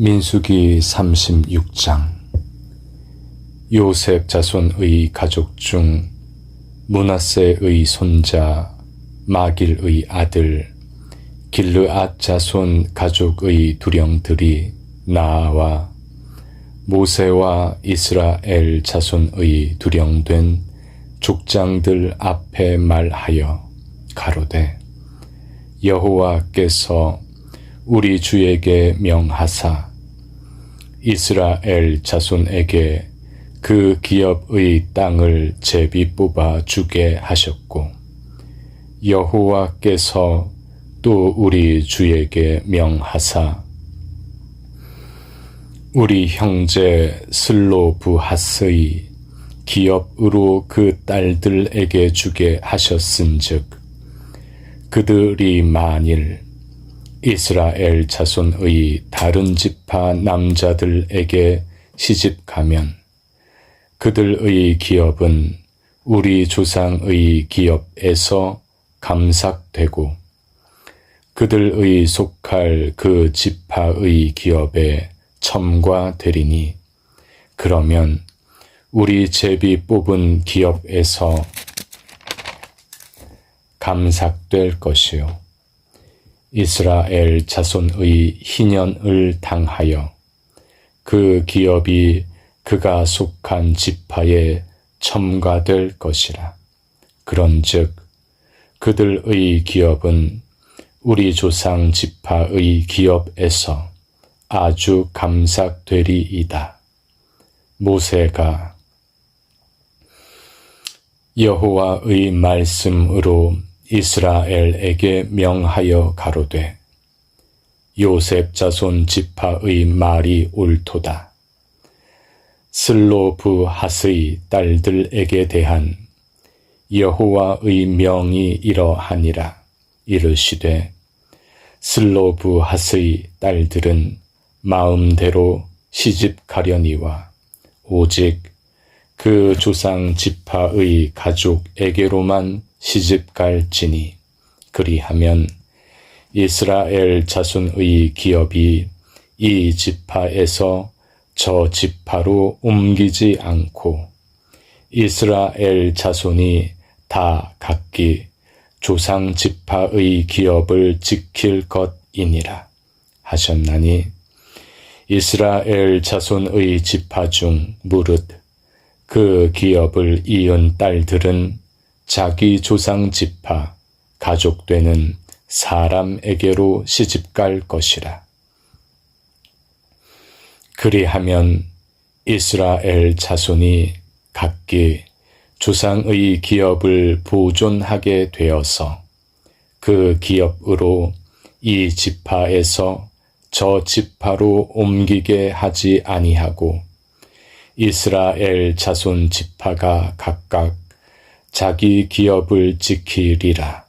민수기 36장. 요셉 자손의 가족 중 문하세의 손자 마길의 아들 길르앗 자손 가족의 두령들이 나아와 모세와 이스라엘 자손의 두령된 족장들 앞에 말하여 가로되 여호와께서 우리 주에게 명하사 이스라엘 자손에게 그 기업의 땅을 제비 뽑아 주게 하셨고 여호와께서 또 우리 주에게 명하사 우리 형제 슬로브하스의 기업으로 그 딸들에게 주게 하셨은즉 그들이 만일 이스라엘 자손의 다른 지파 남자들에게 시집 가면 그들의 기업은 우리 조상의 기업에서 감삭되고 그들의 속할 그 지파의 기업에 첨과되리니 그러면 우리 제비 뽑은 기업에서 감삭될 것이요. 이스라엘 자손의 희년을 당하여 그 기업이 그가 속한 지파에 첨가될 것이라. 그런즉 그들의 기업은 우리 조상 지파의 기업에서 아주 감삭되리이다. 모세가 여호와의 말씀으로 이스라엘에게 명하여 가로되 요셉 자손 지파의 말이 옳도다. 슬로브 하스의 딸들에게 대한 여호와의 명이 이러하니라 이르시되 슬로브 하스의 딸들은 마음대로 시집 가려니와 오직 그 조상 지파의 가족에게로만 시집 갈지니. 그리하면 이스라엘 자손의 기업이 이 지파에서 저 지파로 옮기지 않고 이스라엘 자손이 다 각기 조상 지파의 기업을 지킬 것이니라 하셨나니 이스라엘 자손의 지파 중 무릇 그 기업을 이은 딸들은 자기 조상 지파 가족 되는 사람에게로 시집갈 것이라. 그리하면 이스라엘 자손이 각기 조상의 기업을 보존하게 되어서 그 기업으로 이 지파에서 저 지파로 옮기게 하지 아니하고 이스라엘 자손 지파가 각각 자기 기업을 지키리라.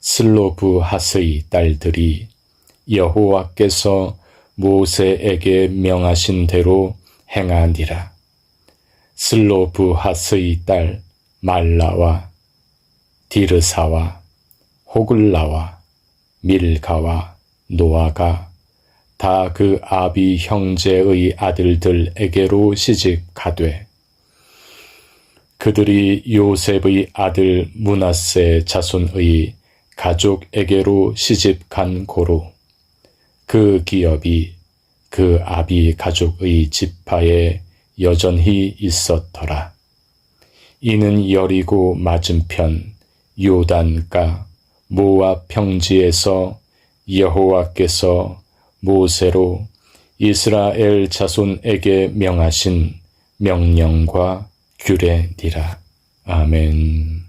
슬로브 하스의 딸들이 여호와께서 모세에게 명하신 대로 행하니라. 슬로브 하스의 딸 말라와 디르사와 호글라와 밀가와 노아가 다 그 아비 형제의 아들들에게로 시집 가되 그들이 요셉의 아들 문하세 자손의 가족에게로 시집 간 고로 그 기업이 그 아비 가족의 지파에 여전히 있었더라. 이는 여리고 맞은편 요단가 모압 평지에서 여호와께서 모세로 이스라엘 자손에게 명하신 명령과 규례니라. 아멘.